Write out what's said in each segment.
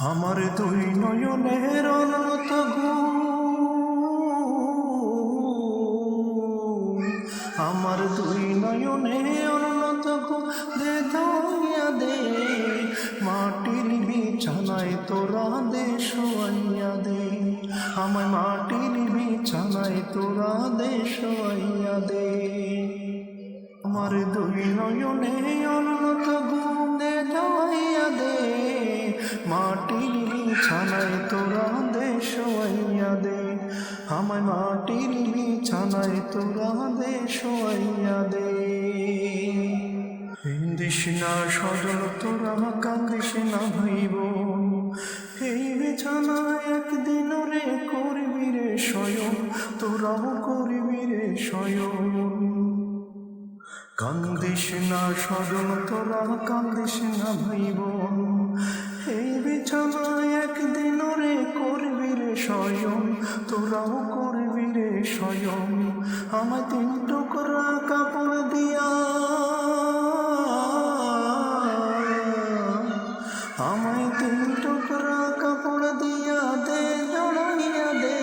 আমার দুই নয়নের অনত আমার দুই নয়নে অনত দে দয়া দে। মাটির বিছানায় তোরা দে, শোয়াইয়া দে। আমায় মাটির বিছানায় তোরা দে, শোয়াইয়া দে। আমার দুই নয়নে অনত মাটির বিছানায় তোরা দে শোয়াইয়া দে। আমায় মাটির বিছানায় তোরা দে শোয়াইয়া দে। হিন্দিস না সজল, তোরা কান্দিস না ভাইব এই বিছানায় একদিন রে করবি রে স্বয়ং, তোরাও করবি রে স্বয়ং। কান্দিস না স্মরণ তোরা কান্দিস না ভাই বোন। এই বিছানায় একদিন রে করবি রে স্বয়ং, তোরাও করবি রে স্বয়ং। আমার তিন টুকরা কাপড় দিয়া, আমায় তিন টুকরা কাপড় দিয়া দে, জড়াইয়া দে।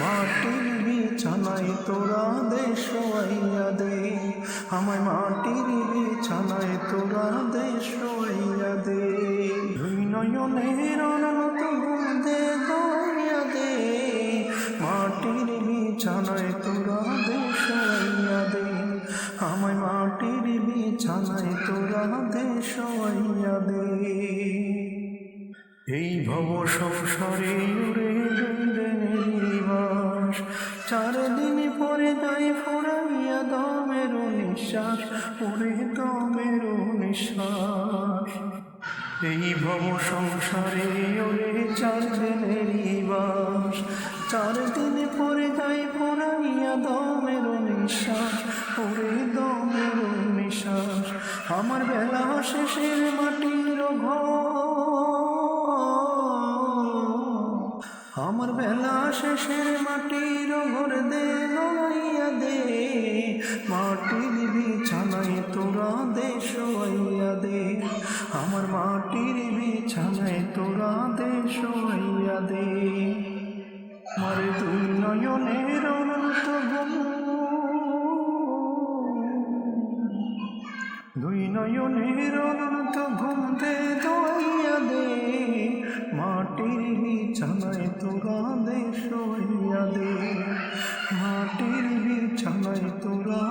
মাটির বিছানায় তোরা দে, শোয়াইয়া দে। আমায় মাটির বিছানায় তোরা দে, শোয়াইয়া দে। নয়নের অনন্ত দে দয়া দে। মাটির বিছানায় তোরা দে শোয়াইয়া দে। আমায় মাটির বিছানায় তোরা দে শোয়াইয়া দে। এই ভব সংসারে উড়ে নিবাস। চার দিন পরে যাই ফোরাইয়া দমের নিঃশ্বাস পরে দমের নিঃশ্বাস। এই ভব সংসারে ওরে চার দিনের বাস। চার দিন পরে যাই ফোরাইয়া দমের নিঃশ্বাস, ওরে দমের নিঃশ্বাস। আমার বেলা শেষের মাটির ঘর। আমার বেলা শেষের মাটির ঘর দে লড়াইয়া দে। মাটির বিছানায় আমার মাটির বিছানায় তোরা দেশ সোয়াইয়া দে। আমার দুই নয়নের অনন্ত দুই নয়নের অনন্ত ঘুমতে দোয়াইয়া দে। মাটির বিছানায় তোরা দে সোয়াইয়া দে। মাটির বিছানায় তোরা